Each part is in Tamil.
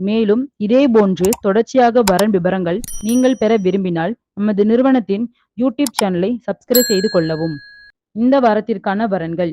மேலும் இதே போன்று தொடர்ச்சியாக வரன் விபரங்கள் நீங்கள் பெற விரும்பினால் நமது நிறுவனத்தின் யூடியூப் சேனலை சப்ஸ்கிரைப் செய்து கொள்ளவும். இந்த வாரத்திற்கான வரன்கள்.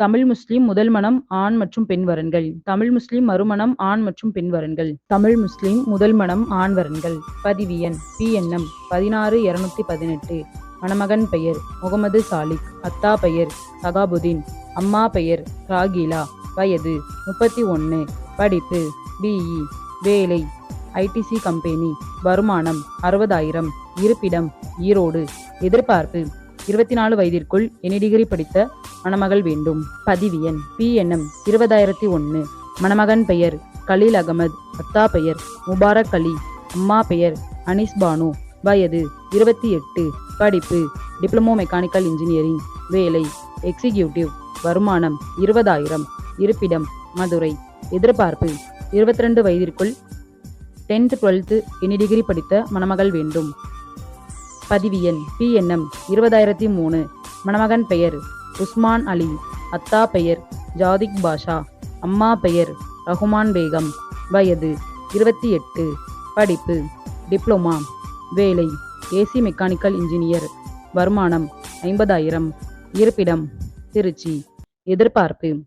தமிழ் முஸ்லிம் முதல் மனம் ஆண் மற்றும் பெண் வரன்கள். தமிழ் முஸ்லிம் மறுமணம் ஆண் மற்றும் பெண் வரன்கள். தமிழ் முஸ்லிம் முதல் மனம் ஆண் வரன்கள். பதிவு எண். பிஎன்எம் பதினாறு இருநூத்தி பதினெட்டு. மணமகன் பெயர். முகமது சாலிக். அத்தா பெயர். சகாபுதீன். அம்மா பெயர். ராகிலா. வயது. முப்பத்தி ஒன்று படிப்பு. பிஇ வேலை. ஐடிசி கம்பெனி வருமானம் அறுபதாயிரம். இருப்பிடம் ஈரோடு. எதிர்பார்ப்பு இருபத்தி நாலு வயதிற்குள் எனி டிகிரி படித்த மணமகள் வேண்டும். பதிவு எண் பிஎன்எம் இருபதாயிரத்தி ஒன்று மணமகன் பெயர் கலீல் அகமது. அத்தா பெயர் முபாரக் அலி அம்மா பெயர் அனிஸ் பானு. வயது இருபத்தி எட்டு. படிப்பு டிப்ளமோ மெக்கானிக்கல் இன்ஜினியரிங். வேலை எக்ஸிக்யூட்டிவ். வருமானம் இருபதாயிரம். இருப்பிடம் மதுரை. எதிர்பார்ப்பு இருபத்தி ரெண்டு வயதிற்குள் டென்த் டுவெல்த்து இனி டிகிரி படித்த மணமகள் வேண்டும். பதிவு எண் பிஎன்எம் இருபதாயிரத்தி மூணு. மணமகன் பெயர் உஸ்மான் அலி அத்தா பெயர் ஜாதிக் பாஷா அம்மா பெயர் ரஹுமான் பேகம். வயது இருபத்தி எட்டு. படிப்பு டிப்ளமா. வேலை ஏசி மெக்கானிக்கல் இன்ஜினியர் வருமானம் ஐம்பதாயிரம். இருப்பிடம் திருச்சி. எதிர்பார்ப்பு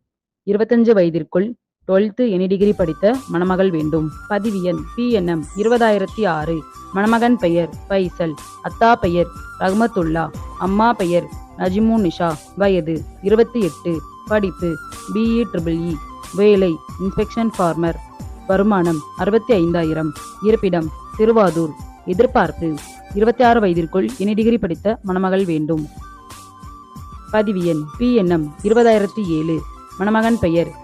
இருபத்தஞ்சு வயதிற்குள் டுவெல்த்து எனி டிகிரி படித்த மணமகள் வேண்டும். பதிவு எண் பிஎன்எம் இருபதாயிரத்தி ஆறு. மணமகன் பெயர் பைசல். அத்தா பெயர் ரஹ்மத்துல்லா. அம்மா பெயர் நஜிமு நிஷா. வயது இருபத்தி எட்டு. படிப்பு பிஇ ட்ரிபிள் இ. வேலை இன்ஸ்பெக்ஷன் ஃபார்மர். வருமானம் அறுபத்தி ஐந்தாயிரம். இருப்பிடம் திருவாதூர் எதிர்பார்ப்பு இருபத்தி ஆறு வயதிற்குள் எனி டிகிரி படித்த மணமகள் வேண்டும். பதிவு எண் பிஎன்எம் இருபதாயிரத்தி ஏழு. மணமகன் பெயர்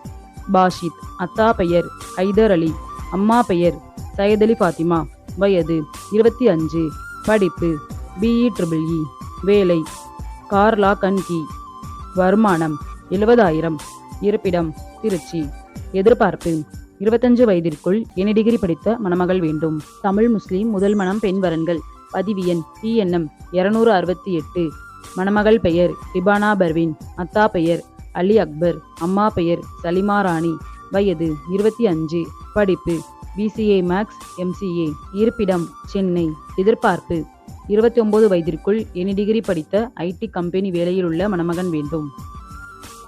பாஷித் அத்தா பெயர் ஹைதர் அலி அம்மா பெயர் சையத் அலி ஃபாத்திமா வயது இருபத்தி அஞ்சு படிப்பு பிஇ ட்ரிபிள் இ வேலை கார்லா கன்கி வருமானம் எழுபதாயிரம் இருப்பிடம் திருச்சி எதிர்பார்ப்பு இருபத்தஞ்சு வயதிற்குள் இணை டிகிரி படித்த மணமகள் வேண்டும். தமிழ் முஸ்லீம் முதல் மணம் பெண் வரன்கள் பதிவு எண் பிஎன்எம் இருநூறு அறுபத்தி எட்டு மணமகள் பெயர் ரிபானா பர்வின் அத்தா பெயர் அலி அக்பர் அம்மா பெயர் சலிமா ராணி வயது இருபத்தி அஞ்சு படிப்பு பிசிஏ மேக்ஸ் எம்சிஏ இருப்பிடம் சென்னை எதிர்பார்ப்பு இருபத்தி ஒன்பது வயதிற்குள் எனி டிகிரி படித்த ஐடி கம்பெனி வேலையில் உள்ள மணமகன் வேண்டும்.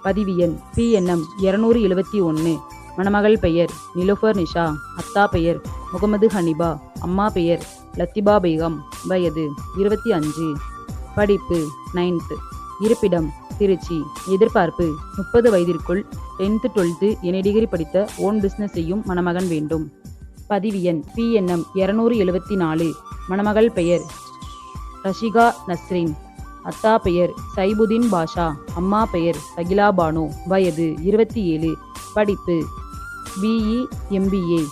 பதிவு எண் பிஎன்எம் இருநூறு எழுபத்தி ஒன்று மணமகள் பெயர் நிலுஃபர் நிஷா அத்தா பெயர் முகமது ஹனிபா அம்மா பெயர் லத்திபா பேகம் வயது இருபத்தி அஞ்சு படிப்பு நைன்த் இருப்பிடம் திருச்சி எதிர்பார்ப்பு. முப்பது வயதிற்குள் டென்த்து டுவெல்த்து என டிகிரி படித்த ஓன் பிஸ்னஸ் செய்யும் மணமகன் வேண்டும். பதிவு எண். பிஎன்எம் இருநூறு எழுபத்தி நாலு. மணமகள் பெயர் ரஷிகா நஸ்ரீன். அத்தா பெயர் சைபுதீன் பாஷா. அம்மா பெயர் சகிலா பானு. வயது இருபத்தி ஏழு. படிப்பு பிஇ எம்பிஏ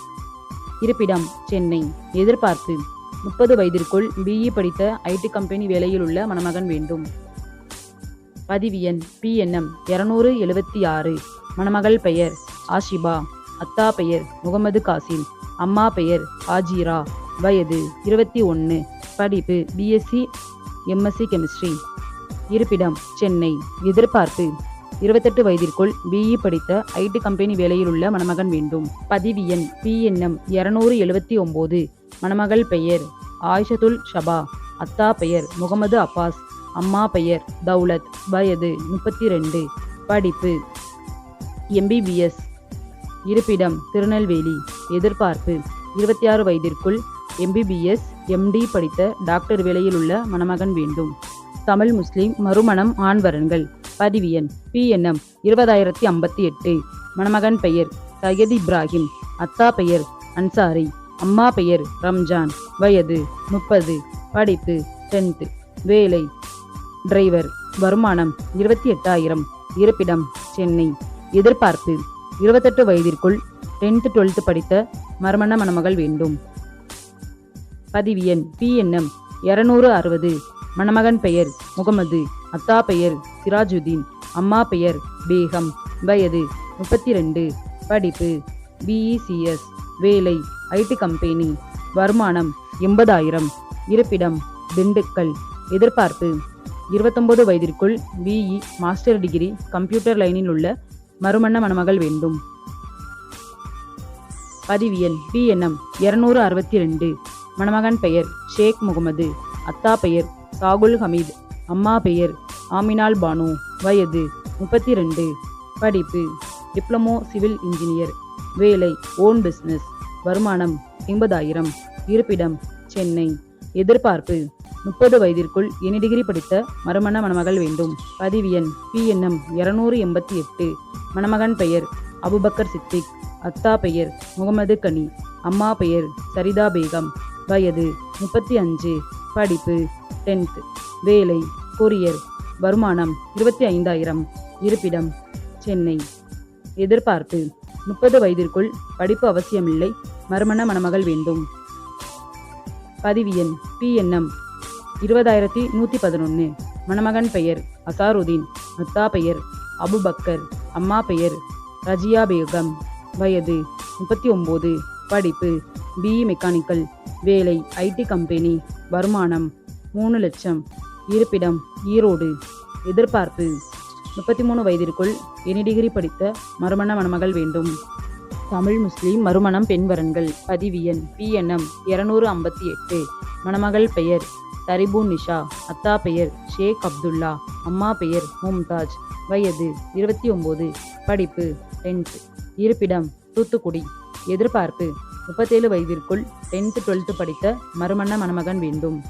இருப்பிடம் சென்னை. எதிர்பார்ப்பு. முப்பது வயதிற்குள் பிஇ படித்த ஐடி கம்பெனி வேலையில் உள்ள மணமகன் வேண்டும். பதிவு எண் பிஎன்எம் இருநூறு எழுபத்தி ஆறு. மணமகள் பெயர் ஆஷிபா. அத்தா பெயர் முகமது காசிம். அம்மா பெயர் ஆஜீரா. வயது இருபத்தி ஒன்று படிப்பு பிஎஸ்சி எம்எஸ்சி கெமிஸ்ட்ரி. இருப்பிடம் சென்னை. எதிர்பார்ப்பு இருபத்தெட்டு வயதிற்குள் பிஇ படித்த ஐடி கம்பெனி வேலையில் உள்ள மணமகன் வேண்டும். பதிவு எண் பிஎன்எம் இருநூறு எழுபத்தி ஒம்பது. மணமகள் பெயர் ஆயிஷத்துல் ஷபா. அத்தா பெயர் முகமது அப்பாஸ். அம்மா பெயர் தௌலத் வயது முப்பத்தி ரெண்டு படிப்பு எம்பிபிஎஸ் இருப்பிடம் திருநெல்வேலி. எதிர்பார்ப்பு இருபத்தி ஆறு வயதிற்குள் எம்பிபிஎஸ் எம்டி படித்த டாக்டர் வேலையில் உள்ள மணமகன் வேண்டும். தமிழ் முஸ்லிம் மறுமணம் ஆண்வரன்கள் பதிவு எண் பிஎன்எம் இருபதாயிரத்தி ஐம்பத்தி எட்டு. மணமகன் பெயர் சையத் இப்ராஹிம். அத்தா பெயர் அன்சாரி. அம்மா பெயர் ரம்ஜான். வயது முப்பது. படிப்பு டென்த்து. வேலை டிரைவர் வருமானம் இருபத்தி எட்டாயிரம். இருப்பிடம் சென்னை. எதிர்பார்ப்பு இருபத்தெட்டு வயதிற்குள் டென்த்து டுவெல்த்து படித்த மர்மண மணமகள் வேண்டும். பதிவு எண் பிஎன்எம் இருநூறு அறுபது. மணமகன் பெயர் முகமது. அத்தா பெயர் சிராஜுதீன். அம்மா பெயர் பேகம். வயது முப்பத்தி ரெண்டு படிப்பு பிஇசிஎஸ் வேலை ஐடி கம்பெனி. வருமானம் எண்பதாயிரம். இருப்பிடம் திண்டுக்கல். எதிர்பார்ப்பு இருபத்தொன்பது வயதிற்குள் பிஇ மாஸ்டர் டிகிரி கம்ப்யூட்டர் லைனில் உள்ள மறுமண மணமகள் வேண்டும். பதிவியல் பிஎன்எம் இருநூறு அறுபத்தி ரெண்டு மணமகன் பெயர் ஷேக் முகமது. அத்தா பெயர் சாகுல் ஹமீத். அம்மா பெயர் ஆமினால் பானு. வயது முப்பத்தி ரெண்டு படிப்பு டிப்ளமோ சிவில் இன்ஜினியர். வேலை ஓன் பிஸ்னஸ் வருமானம் எண்பதாயிரம் இருப்பிடம் சென்னை. எதிர்பார்ப்பு முப்பது வயதிற்குள் இனி டிகிரி படித்த மறுமண மணமகள் வேண்டும். பதிவு எண் பிஎன்எம் இருநூறு எண்பத்தி எட்டு. மணமகன் பெயர் அபுபக்கர் சித்திக். அத்தா பெயர் முகமது கனி. அம்மா பெயர் சரிதா பேகம். வயது முப்பத்தி அஞ்சு. படிப்பு டென்த் வேலை கொரியர் வருமானம் இருபத்தி ஐந்தாயிரம். இருப்பிடம் சென்னை. எதிர்பார்ப்பு முப்பது வயதிற்குள் படிப்பு அவசியமில்லை. மறுமண மணமகள் வேண்டும். பதிவு எண் பிஎன்எம் இருபதாயிரத்தி நூற்றி பதினொன்று மணமகன் பெயர் அசாருதீன் அத்தா பெயர் அபுபக்கர் அம்மா பெயர் ரஜியா பேகம். வயது முப்பத்தி ஒம்பது. படிப்பு பிஇ மெக்கானிக்கல் வேலை ஐடி கம்பெனி வருமானம் மூணு லட்சம். இருப்பிடம் ஈரோடு. எதிர்பார்ப்பு முப்பத்தி மூணு வயதிற்குள் எனி டிகிரி படித்த மறுமண மணமகள் வேண்டும். தமிழ் முஸ்லீம் மறுமணம் பெண்வரன்கள் பதிவு எண் பிஎன்எம் இருநூறு ஐம்பத்தி எட்டு. மணமகள் பெயர் தரிபு நிஷா அத்தா பெயர் ஷேக் அப்துல்லா அம்மா பெயர் மும்தாஜ். வயது இருபத்தி ஒம்பது படிப்பு டென்த் இருப்பிடம் தூத்துக்குடி. எதிர்பார்ப்பு முப்பத்தேழு வயதிற்குள் டென்த்து டுவெல்த்து படித்த மறுமண மணமகன் வேண்டும்.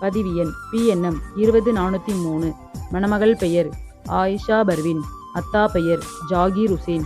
பதிவு எண் பிஎன்எம் இருபது நானூற்றி மூணு. மணமகள் பெயர் ஆயிஷா பர்வின் அத்தா பெயர் ஜாகீர் உசேன்.